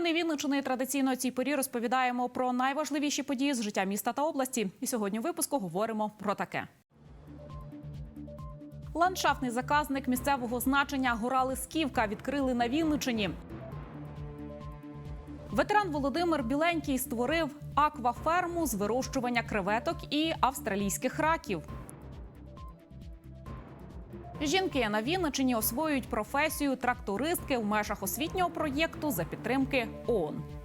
Новини Вінничини традиційно цій порі розповідаємо про найважливіші події з життя міста та області. І сьогодні в випуску говоримо про таке. Ландшафтний заказник місцевого значення гора Лисківка відкрили на Вінничині. Ветеран Володимир Біленький створив акваферму з вирощування креветок і австралійських раків. Жінки на Вінничині освоюють професію трактористки в межах освітнього проєкту за підтримки ООН.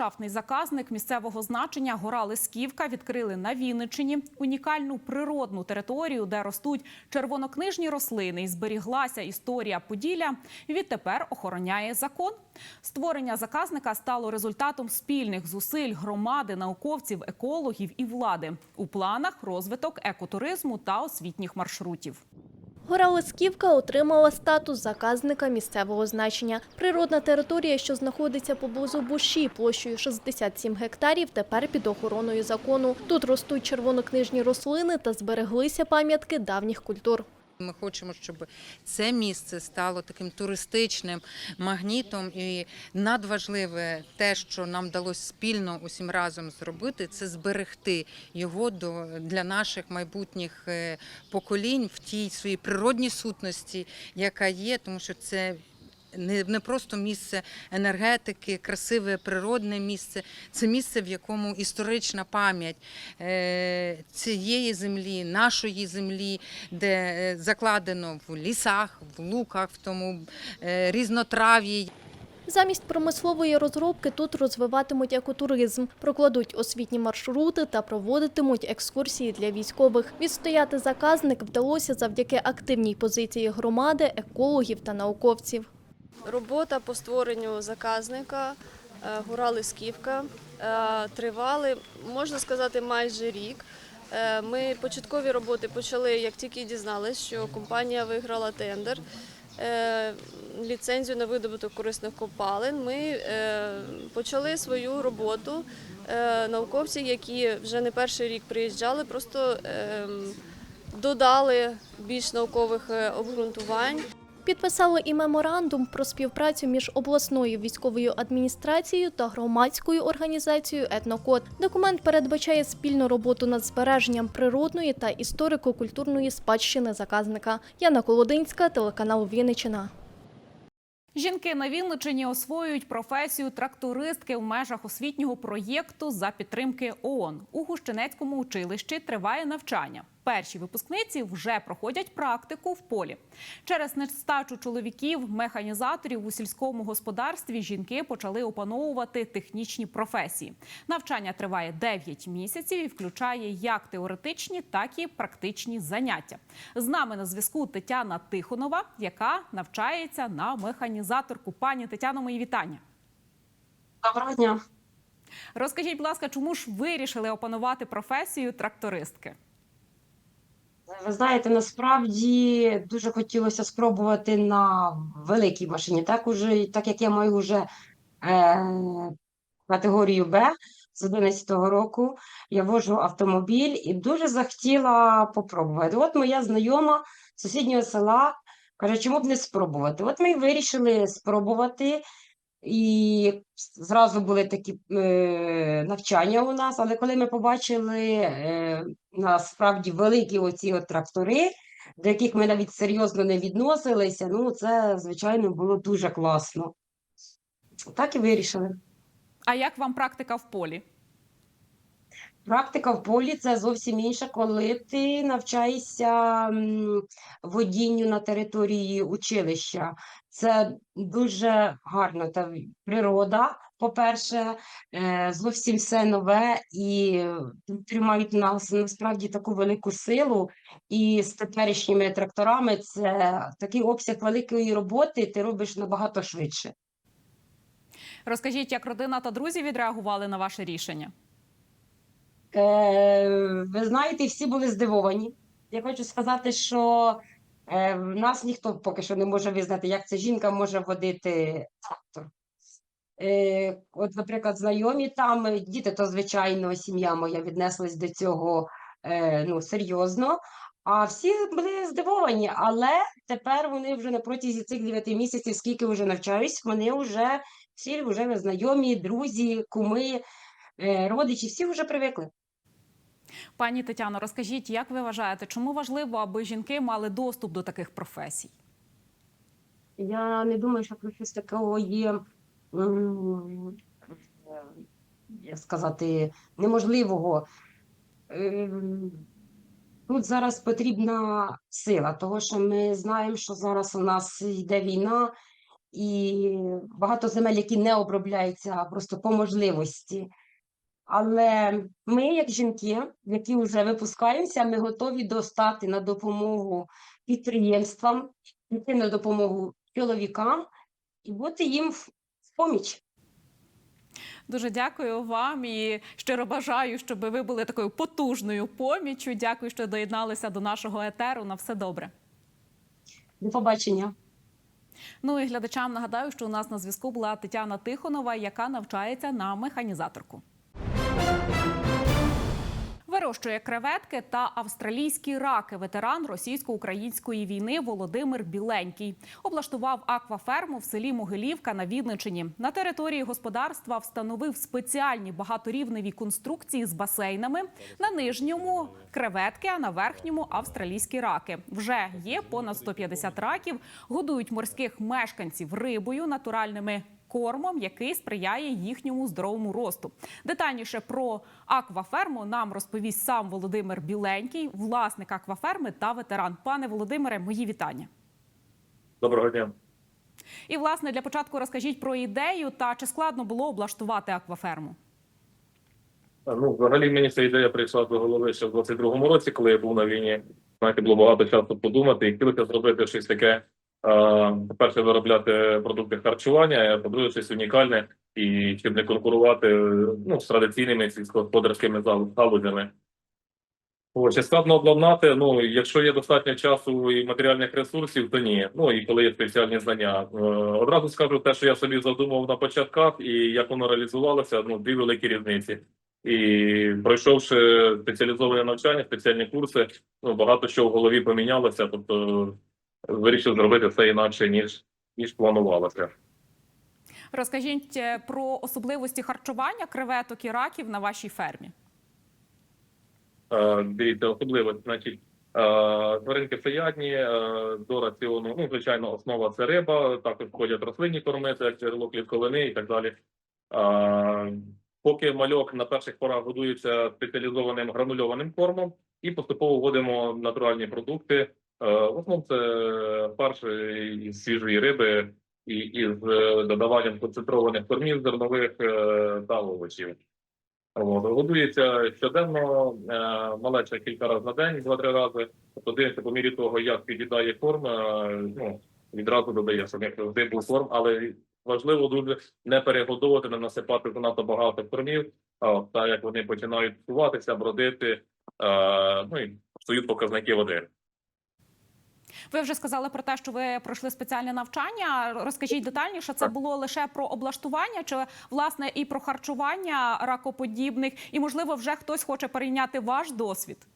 Ландшафтний заказник місцевого значення гора Лисківка відкрили на Вінничині унікальну природну територію, де ростуть червонокнижні рослини і зберіглася історія Поділля. Відтепер охороняє закон. Створення заказника стало результатом спільних зусиль громади, науковців, екологів і влади. У планах розвиток екотуризму та освітніх маршрутів. Гора Лисківка отримала статус заказника місцевого значення. Природна територія, що знаходиться поблизу Буші площею 67 гектарів, тепер під охороною закону. Тут ростуть червонокнижні рослини та збереглися пам'ятки давніх культур. Ми хочемо, щоб це місце стало таким туристичним магнітом. І надважливе те, що нам вдалося спільно усім разом зробити, це зберегти його до для наших майбутніх е, поколінь в тій своїй природній сутності, яка є, тому що це. Не, не просто місце енергетики, красиве природне місце, це місце, в якому історична пам'ять е, цієї землі, нашої землі, де е, закладено в лісах, в луках, в тому е, різнотрав'ї. Замість промислової розробки тут розвиватимуть екотуризм, прокладуть освітні маршрути та проводитимуть екскурсії для військових. Відстояти заказник вдалося завдяки активній позиції громади, екологів та науковців. Робота по створенню заказника е, гора Лисківка е, тривали, можна сказати, майже рік. Е, Ми початкові роботи почали, як тільки дізналися, що компанія виграла тендер. Ліцензію на видобуток корисних копалин. Ми почали свою роботу. Науковці, які вже не перший рік приїжджали, просто ем, додали більш наукових обґрунтувань. Підписали і меморандум про співпрацю між обласною військовою адміністрацією та громадською організацією Етнокод. Документ передбачає спільну роботу над збереженням природної та історико-культурної спадщини заказника. Яна Колодинська, телеканал Вінниччина. Жінки на Вінничині освоюють професію трактористки в межах освітнього проєкту за підтримки ООН. У Гущенецькому училищі триває навчання. Перші випускниці вже проходять практику в полі. Через нестачу чоловіків, механізаторів у сільському господарстві жінки почали опановувати технічні професії. Навчання триває 9 місяців і включає як теоретичні, так і практичні заняття. З нами на зв'язку Тетяна Тихонова, яка навчається на механізаторку. Пані Тетяно, мої вітання. Доброго дня. Розкажіть, будь ласка, чому ж вирішили опанувати професію трактористки? Ви знаєте, насправді дуже хотілося спробувати на великій машині. Так, уже, так як я маю вже е, категорію Б з 11-го року, я вожу автомобіль і дуже захотіла попробувати. От моя знайома з сусіднього села каже, чому б не спробувати? От ми вирішили спробувати. І зразу були такі е, навчання у нас, але коли ми побачили е, насправді великі оці от трактори, до яких ми навіть серйозно не відносилися, ну це, звичайно, було дуже класно. Так і вирішили. А як вам практика в полі? Практика в полі це зовсім інше, коли ти навчаєшся водінню на території училища. Це дуже гарно. Та природа, по-перше, е, зовсім все нове, і тримають нас насправді таку велику силу. І з теперішніми тракторами це такий обсяг великої роботи ти робиш набагато швидше. Розкажіть, як родина та друзі відреагували на ваше рішення? Е, ви знаєте, всі були здивовані. Я хочу сказати, що в нас ніхто поки що не може визнати, як ця жінка може водити трактор. Е, от, наприклад, знайомі там, е, діти, то, звичайно, сім'я моя віднеслась до цього е, ну, серйозно. А всі були здивовані, але тепер вони вже на протязі цих 9 місяців, скільки вже навчаюсь, вони вже всі вже знайомі, друзі, куми, е, родичі, всі вже привикли. Пані Тетяно, розкажіть, як ви вважаєте, чому важливо, аби жінки мали доступ до таких професій? Я не думаю, що про щось такого є, е, як сказати, неможливого. Ем, Тут зараз потрібна сила, того що ми знаємо, що зараз у нас йде війна, і багато земель, які не обробляються просто по можливості. Але ми, як жінки, які вже випускаємося, ми готові достати на допомогу підприємствам, йти на допомогу чоловікам і бути їм в поміч. Дуже дякую вам і щиро бажаю, щоб ви були такою потужною поміччю. Дякую, що доєдналися до нашого етеру. На все добре. До побачення. Ну і глядачам нагадаю, що у нас на зв'язку була Тетяна Тихонова, яка навчається на механізаторку. Вирощує креветки та австралійські раки. Ветеран російсько-української війни Володимир Біленький облаштував акваферму в селі Могилівка на Відничині. На території господарства встановив спеціальні багаторівневі конструкції з басейнами. На нижньому креветки, а на верхньому австралійські раки. Вже є понад 150 раків. Годують морських мешканців рибою, натуральними кормом, який сприяє їхньому здоровому росту. Детальніше про акваферму нам розповість сам Володимир Біленький, власник акваферми та ветеран. Пане Володимире, мої вітання. Доброго дня. І власне для початку розкажіть про ідею та чи складно було облаштувати акваферму. Ну, взагалі мені ця ідея прийшла до голови ще в 22-му році, коли я був на війні. Знаєте, було багато часу подумати і хотілося зробити щось таке. Е, По-перше, виробляти продукти харчування, а по-друге, щось унікальне і щоб не конкурувати ну, з традиційними сільськогосподарськими зал- галузями. Чи складно обладнати? Ну, якщо є достатньо часу і матеріальних ресурсів, то ні. Ну і коли є спеціальні знання. Е, Одразу скажу те, що я собі задумав на початках, і як воно реалізувалося, ну дві великі різниці. І пройшовши спеціалізоване навчання, спеціальні курси, ну багато що в голові помінялося. Тобто вирішив зробити все інакше ніж ніж планувалося. Розкажіть е, про особливості харчування креветок і раків на вашій фермі. Е, Дивіться, особливо, значить, е, тваринки всеядні, е, до раціону, ну, звичайно, основа це риба, також входять рослинні корми, це як джерело клітковини і так далі. Е, Поки мальок на перших порах годується спеціалізованим гранульованим кормом, і поступово вводимо натуральні продукти. Е, В основному це фарш із свіжої риби і із е, додаванням концентрованих кормів зернових е, та овочів. Годується щоденно, малеча кілька разів на день, два-три рази. Тобто дивимося по мірі того, як під'їдає корм, ну, відразу додає, щоб як корм, але важливо дуже не перегодовувати, не насипати занадто багато кормів, так як вони починають псуватися, бродити, ну і псують показники води. Ви вже сказали про те, що ви пройшли спеціальне навчання. Розкажіть детальніше, це було лише про облаштування, чи власне і про харчування ракоподібних, і можливо, вже хтось хоче перейняти ваш досвід.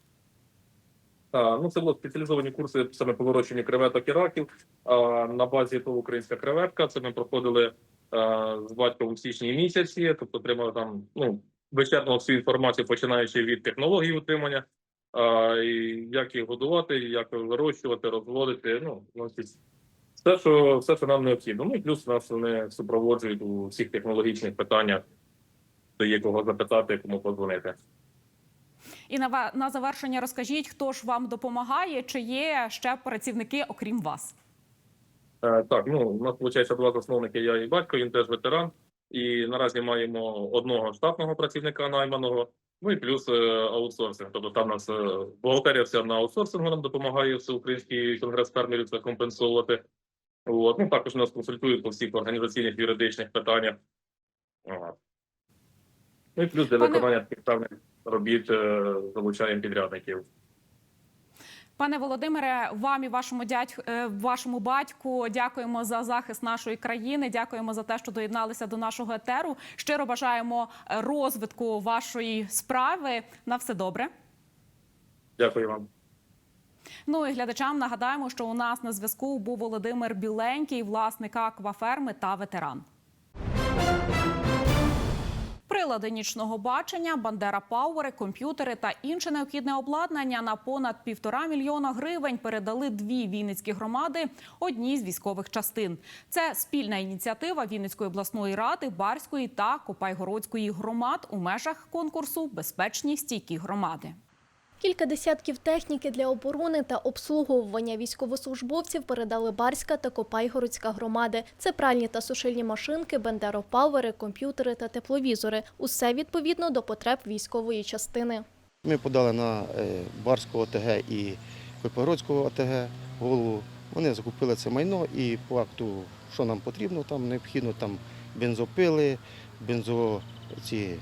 А, Ну, це були спеціалізовані курси саме по вирощенню креветок і раків. А, На базі ТОВ українська креветка. Це ми проходили а, з батьком у січні місяці. Тобто отримали там ну вичерпно всю інформацію, починаючи від технології утримання, а, і як їх годувати, як вирощувати, розводити. Ну все, що все, що нам необхідно. Ну і плюс нас вони супроводжують у всіх технологічних питаннях. То є кого запитати, кому подзвонити. І на на завершення розкажіть, хто ж вам допомагає, чи є ще працівники, окрім вас. Е, Так, ну у нас виходить два засновники. Я і батько, він теж ветеран. І наразі маємо одного штатного працівника найманого. Ну і плюс е, аутсорсинг. Тобто там нас е, бухгалтерія вся на аутсорсингу нам допомагає всеукраїнський конгрес фермерів це компенсувати. От. Ну також нас консультують по всіх організаційних юридичних питаннях. Ага. Ну і плюс для Пане- виконання таких певних робіт е, залучаємо підрядників. Пане Володимире, вам і вашому дядь, е, вашому батьку дякуємо за захист нашої країни. Дякуємо за те, що доєдналися до нашого етеру. Щиро бажаємо е, розвитку вашої справи. На все добре. Дякую вам. Ну і глядачам нагадаємо, що у нас на зв'язку був Володимир Біленький, власник акваферми та ветеран. Прилади нічного бачення, Бандера Пауери, комп'ютери та інше необхідне обладнання на понад півтора мільйона гривень передали дві вінницькі громади одній з військових частин. Це спільна ініціатива Вінницької обласної ради, Барської та Копайгородської громад у межах конкурсу Безпечні стійкі громади. Кілька десятків техніки для оборони та обслуговування військовослужбовців передали Барська та Копайгородська громади. Це пральні та сушильні машинки, бендеропавери, комп'ютери та тепловізори. Усе відповідно до потреб військової частини. Ми подали на е, Барського ОТГ і Копородського ОТГ голову. Вони закупили це майно і по акту, що нам потрібно, там необхідно там бензопили, бензо ці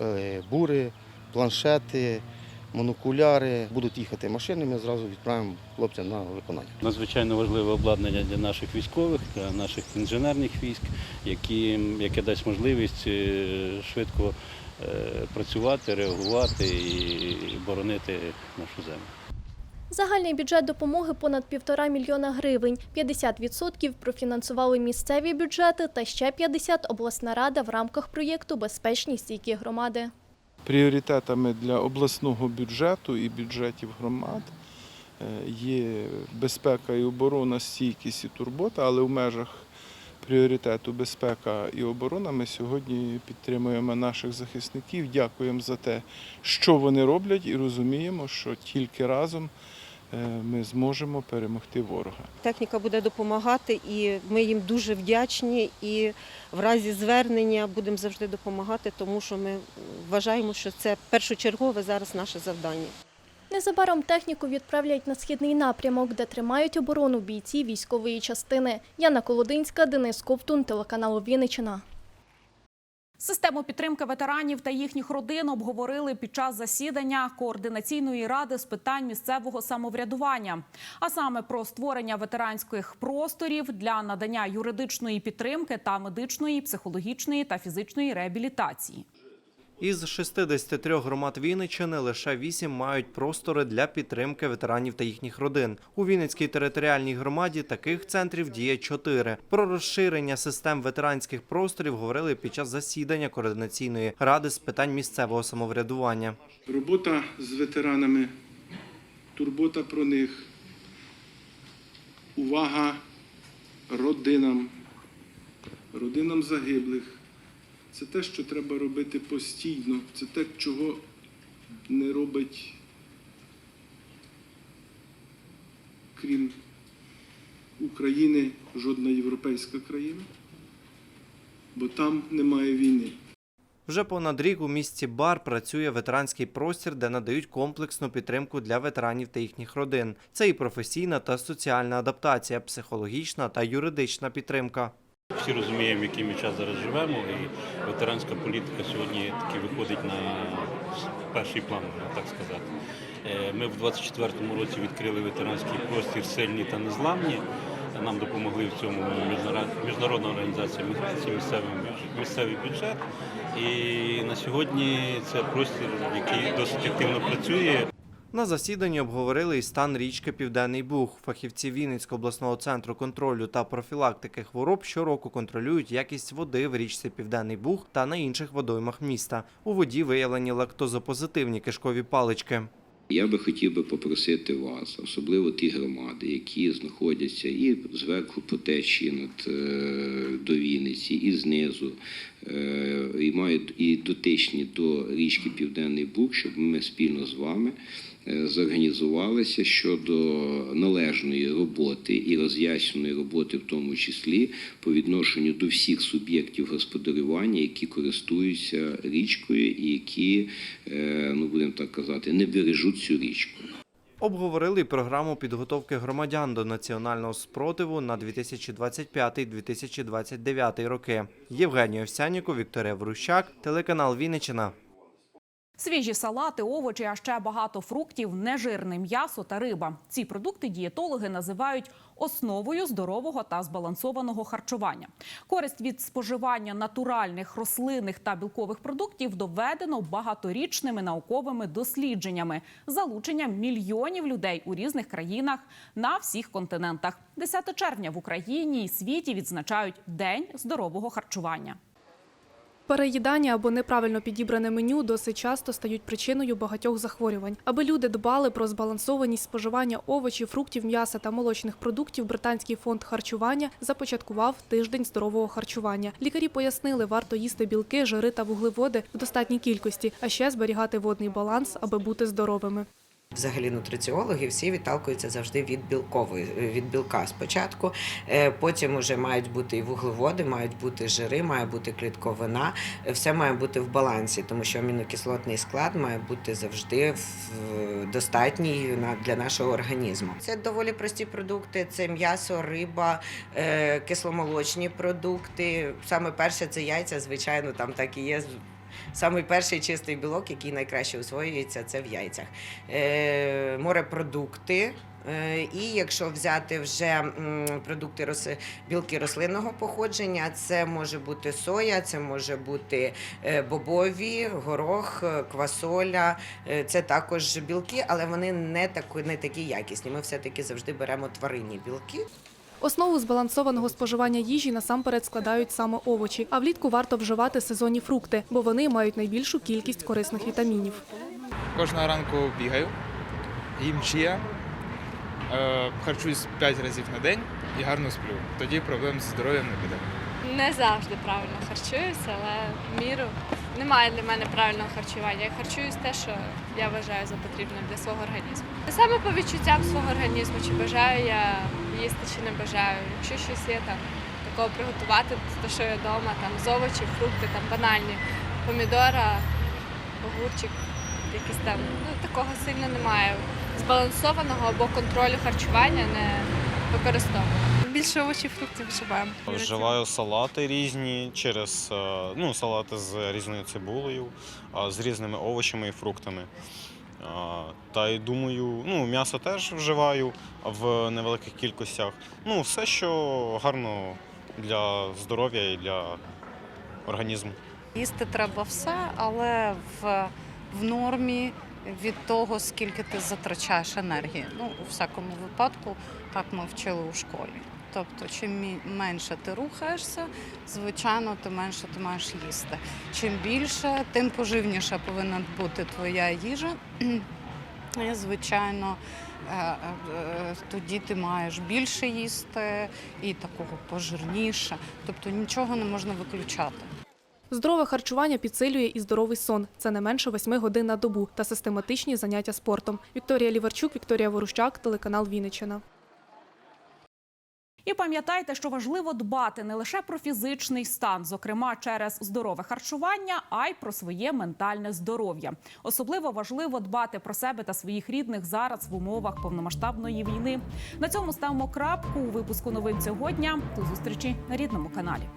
е, бури, планшети, монокуляри. Будуть їхати машини, ми зразу відправимо хлопцям на виконання. Надзвичайно важливе обладнання для наших військових, для наших інженерних військ, які, яке дасть можливість е, швидко е, працювати, реагувати і боронити нашу землю. Загальний бюджет допомоги понад півтора мільйона гривень. 50% профінансували місцеві бюджети та ще 50 – обласна рада в рамках проєкту Безпечні стійкі громади. Пріоритетами для обласного бюджету і бюджетів громад. Е, є безпека і оборона, стійкість і турбота, але в межах пріоритету безпека і оборона ми сьогодні підтримуємо наших захисників, дякуємо за те, що вони роблять, і розуміємо, що тільки разом ми зможемо перемогти ворога. Техніка буде допомагати, і ми їм дуже вдячні. І в разі звернення будемо завжди допомагати, тому що ми вважаємо, що це першочергове зараз наше завдання. Незабаром техніку відправлять на східний напрямок, де тримають оборону бійці військової частини. Яна Колодинська, Денис Ковтун, телеканал Вінниччина. Систему підтримки ветеранів та їхніх родин обговорили під час засідання координаційної ради з питань місцевого самоврядування, а саме про створення ветеранських просторів для надання юридичної підтримки та медичної, психологічної та фізичної реабілітації. Із 63 громад Вінниччини лише 8 мають простори для підтримки ветеранів та їхніх родин. У Вінницькій територіальній громаді таких центрів діє 4. Про розширення систем ветеранських просторів говорили під час засідання координаційної ради з питань місцевого самоврядування. Робота з ветеранами, турбота про них, увага родинам, родинам загиблих. Це те, що треба робити постійно. Це те, чого не робить, крім України, жодна європейська країна, бо там немає війни. Вже понад рік у місті Бар працює ветеранський простір, де надають комплексну підтримку для ветеранів та їхніх родин. Це і професійна та соціальна адаптація, психологічна та юридична підтримка. Всі розуміємо, який ми час зараз живемо, і ветеранська політика сьогодні таки виходить на перший план, так сказати. Е, Ми в 24-му році відкрили ветеранський простір сильні та незламні. Нам допомогли в цьому міжнародна організація міграції, місцевий бюджет. І на сьогодні це простір, який досить активно працює. На засіданні обговорили і стан річки Південний Буг. Фахівці Вінницького обласного центру контролю та профілактики хвороб щороку контролюють якість води в річці Південний Буг та на інших водоймах міста. У воді виявлені лактозопозитивні кишкові палички. Я би хотів би попросити вас, особливо ті громади, які знаходяться і зверху по течії над е, до Вінниці, і знизу, е, і мають і дотичні до річки Південний Буг, щоб ми спільно з вами зорганізувалися щодо належної роботи і роз'ясненої роботи, в тому числі по відношенню до всіх суб'єктів господарювання, які користуються річкою і які, е, ну будемо так казати, не бережуть цю річку. Обговорили програму підготовки громадян до національного спротиву на 2025-2029 роки. Євгеній Овсяніков, Вікторія Врущак, телеканал Вінниччина. Свіжі салати, овочі, а ще багато фруктів, нежирне м'ясо та риба. Ці продукти дієтологи називають основою здорового та збалансованого харчування. Користь від споживання натуральних рослинних та білкових продуктів доведено багаторічними науковими дослідженнями залученням мільйонів людей у різних країнах на всіх континентах. 10 червня в Україні і світі відзначають День здорового харчування. Переїдання або неправильно підібране меню досить часто стають причиною багатьох захворювань. Аби люди дбали про збалансованість споживання овочів, фруктів, м'яса та молочних продуктів, британський фонд харчування започаткував тиждень здорового харчування. Лікарі пояснили, варто їсти білки, жири та вуглеводи в достатній кількості, а ще зберігати водний баланс, аби бути здоровими. Взагалі нутриціологи всі відталкуються завжди від білкової від білка спочатку. е, Потім вже мають бути і вуглеводи, мають бути жири, має бути клітковина. Е, Все має бути в балансі, тому що амінокислотний склад має бути завжди достатній для нашого організму. Це доволі прості продукти: це м'ясо, риба, е, кисломолочні продукти. Саме перше це яйця, звичайно, там так і є. Самий перший чистий білок, який найкраще усвоюється, це в яйцях. Е, морепродукти. Е, І якщо взяти вже продукти білки рослинного походження, це може бути соя, це може бути е, бобові, горох, квасоля. Це також білки, але вони не такі, не такі якісні. Ми все-таки завжди беремо тваринні білки. Основу збалансованого споживання їжі насамперед складають саме овочі. А влітку варто вживати сезонні фрукти, бо вони мають найбільшу кількість корисних вітамінів. Кожного ранку бігаю, їм чия, е, харчуюсь 5 разів на день і гарно сплю. Тоді проблем зі здоров'ям не буде. Не завжди правильно харчуюся, але в міру немає для мене правильного харчування. Я харчуюсь те, що я вважаю за потрібне для свого організму. Саме по відчуттям свого організму, чи бажаю я їсти, чи не бажаю. Якщо щось є там такого приготувати, то що я вдома, там з овочів, фрукти, там банальні, помідора, огурчик, якісь там. Ну такого сильно немає. Збалансованого або контролю харчування не використовую. Більше овочів, фруктів вживаємо. Вживаю салати різні через е, ну, салати з різною цибулею, з різними овочами і фруктами. Та й думаю, ну, м'ясо теж вживаю в невеликих кількостях. Ну, все, що гарно для здоров'я і для організму. Їсти треба все, але в, в нормі від того, скільки ти затрачаєш енергії. Ну, у всякому випадку, так ми вчили у школі. Тобто, чим менше ти рухаєшся, звичайно, тим менше ти маєш їсти. Чим більше, тим поживніша повинна бути твоя їжа. І, звичайно, е, е, е, тоді ти маєш більше їсти і такого пожирніше. Тобто нічого не можна виключати. Здорове харчування підсилює і здоровий сон. Це не менше восьми годин на добу та систематичні заняття спортом. Вікторія Ліварчук, Вікторія Ворущак, телеканал Вінниччина. І пам'ятайте, що важливо дбати не лише про фізичний стан, зокрема через здорове харчування, а й про своє ментальне здоров'я. Особливо важливо дбати про себе та своїх рідних зараз в умовах повномасштабної війни. На цьому ставимо крапку у випуску новин сьогодні. До зустрічі на рідному каналі.